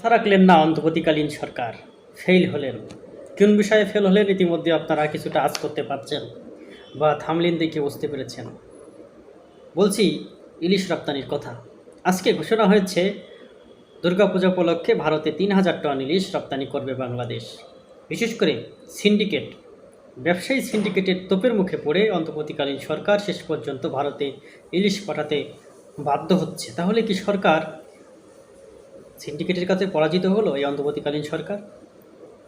কথা রাখলেন না, অন্তর্বর্তীকালীন সরকার। ফেল হলেন। কোন বিষয়ে ফেল হলেন ইতিমধ্যে আপনারা কিছুটা আজ করতে পারছেন বা থামলিন দেখে বুঝতে পেরেছেন। বলছি, ইলিশ রপ্তানির কথা। আজকে ঘোষণা হয়েছে, দুর্গাপূজা উপলক্ষে ভারতে তিন হাজার টন ইলিশ রপ্তানি করবে বাংলাদেশ। বিশেষ করে সিন্ডিকেট। ব্যবসায়ী সিন্ডিকেটের তোপের মুখে পড়ে অন্তর্বর্তীকালীন সরকার শেষ পর্যন্ত ভারতে ইলিশ পাঠাতে বাধ্য হচ্ছে। তাহলে কি সরকার সিন্ডিকেটের কাছে পরাজিত হলো এই অন্তর্বর্তীকালীন সরকার।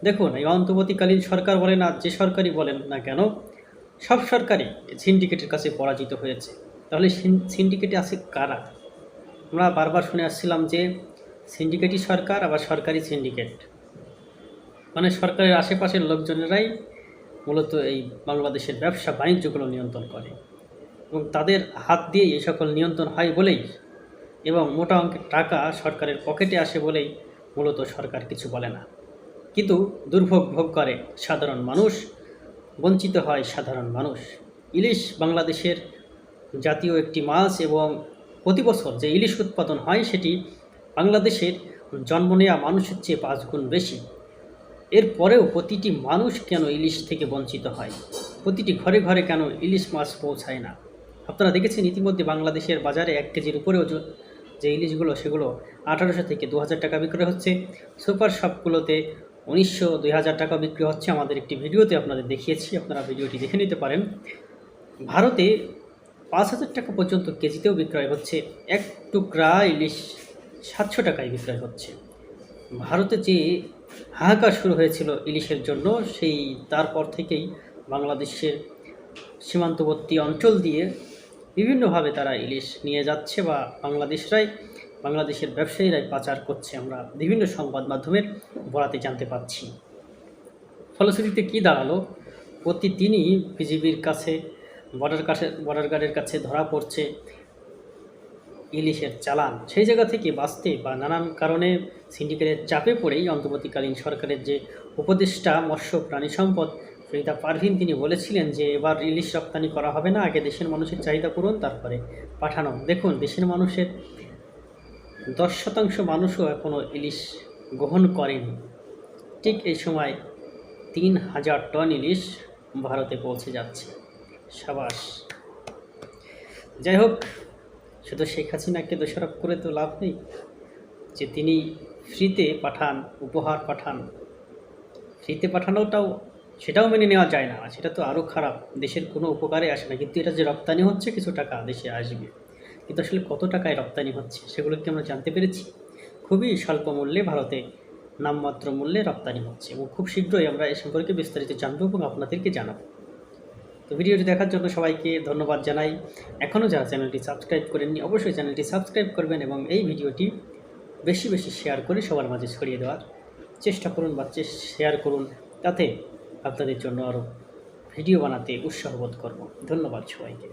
দেখুন, এই অন্তর্বর্তীকালীন সরকার বলেন আর যে সরকারই বলেন না কেন, সব সরকারই সিন্ডিকেটের কাছে পরাজিত হয়েছে। তাহলে সিন- সিন্ডিকেটে আছে কারা? আমরা বারবার শুনে আসছিলাম যে সিন্ডিকেটই সরকার, আবার সরকারি সিন্ডিকেট। মানে সরকারের আশেপাশের লোকজনেরাই মূলত এই বাংলাদেশের ব্যবসা বাণিজ্যগুলো নিয়ন্ত্রণ করে। এবং তাদের হাত দিয়ে এই সকল নিয়ন্ত্রণ হয় বলেই এবং মোটা অঙ্কের টাকা সরকারের পকেটে আসে বলেই মূলত সরকার কিছু বলে না। কিন্তু দুর্ভোগ ভোগ করে সাধারণ মানুষ, বঞ্চিত হয় সাধারণ মানুষ। ইলিশ বাংলাদেশের জাতীয় একটি মাছ এবং প্রতি বছর যে ইলিশ উৎপাদন হয় সেটি বাংলাদেশের জন্ম নেওয়া মানুষের চেয়ে পাঁচ গুণ বেশি। এরপরেও প্রতিটি মানুষ কেন ইলিশ থেকে বঞ্চিত হয়? প্রতিটি ঘরে ঘরে কেন ইলিশ মাছ পৌঁছায় না? আপনারা দেখেছেন ইতিমধ্যে বাংলাদেশের বাজারে এক কেজির উপরেও যে- ইলিশগুলো, সেগুলো আঠারোশো থেকে দু হাজার টাকা বিক্রি হচ্ছে। সুপার শপগুলোতে উনিশশো দুই হাজার টাকা বিক্রি হচ্ছে। আমাদের একটি ভিডিওতে আপনাদের দেখিয়েছি, আপনারা ভিডিওটি দেখে নিতে পারেন। ভারতে পাঁচ হাজার টাকা পর্যন্ত কেজিতেও বিক্রয় হচ্ছে। এক টুকরা ইলিশ সাতশো টাকায় বিক্রয় হচ্ছে। ভারতে যে হাহাকার শুরু হয়েছিল ইলিশের জন্য, সেই তারপর থেকেই বাংলাদেশের সীমান্তবর্তী অঞ্চল দিয়ে বিভিন্নভাবে তারা ইলিশ নিয়ে যাচ্ছে বা বাংলাদেশরাই, বাংলাদেশের ব্যবসায়ীরাই পাচার করছে আমরা বিভিন্ন সংবাদ মাধ্যমের বরাতে জানতে পাচ্ছি। ফলশ্রুতিতে কী দাঁড়াল? প্রতিদিনই বিজিবির কাছে, বর্ডার কাছে, বর্ডার গার্ডের কাছে ধরা পড়ছে ইলিশের চালান। সেই জায়গা থেকে বাঁচতে বা নানান কারণে সিন্ডিকেটের চাপে পড়েই অন্তর্বর্তীকালীন সরকারের যে উপদেষ্টা মৎস্য প্রাণী সম্পদ ফরিদা পারভিন তিনি বলেছিলেন যে, এবার ইলিশ রপ্তানি করা হবে না, আগে দেশের মানুষের চাহিদা পূরণ, তারপরে পাঠানো। দেখুন, দেশের মানুষের দশ শতাংশ মানুষও এখনও ইলিশ গ্রহণ করেনি। ঠিক এই সময় তিন হাজার টন ইলিশ ভারতে পৌঁছে যাচ্ছে। সাবাস। যাই হোক শুধু শেখ হাসিনাকে দোষারোপ করে তো লাভ নেই, যে তিনি ফ্রিতে পাঠান, উপহার পাঠান। ফ্রিতে পাঠানোটাও সেটাও মেনে নেওয়া যায় না সেটা তো আরও খারাপ। দেশের কোনো উপকারে আসে না, কিন্তু এটা যে রপ্তানি হচ্ছে কিছু টাকা দেশে আসবে। কিন্তু আসলে কত টাকায় রপ্তানি হচ্ছে সেগুলো কি আমরা জানতে পেরেছি? খুবই স্বল্প মূল্যে ভারতে নামমাত্র মূল্যে রপ্তানি হচ্ছে এবং খুব শীঘ্রই আমরা এ সম্পর্কে বিস্তারিত জানব এবং আপনাদেরকে জানাব। তো ভিডিওটি দেখার জন্য সবাইকে ধন্যবাদ জানাই। এখনও যারা চ্যানেলটি সাবস্ক্রাইব করেননি, অবশ্যই চ্যানেলটি সাবস্ক্রাইব করবেন এবং এই ভিডিওটি বেশি বেশি শেয়ার করে সবার মাঝে ছড়িয়ে দেওয়ার চেষ্টা করুন বা শেয়ার করুন তাতে আপনাদের জন্য আরও ভিডিও বানাতে উৎসাহ বোধ করব। ধন্যবাদ সবাইকে।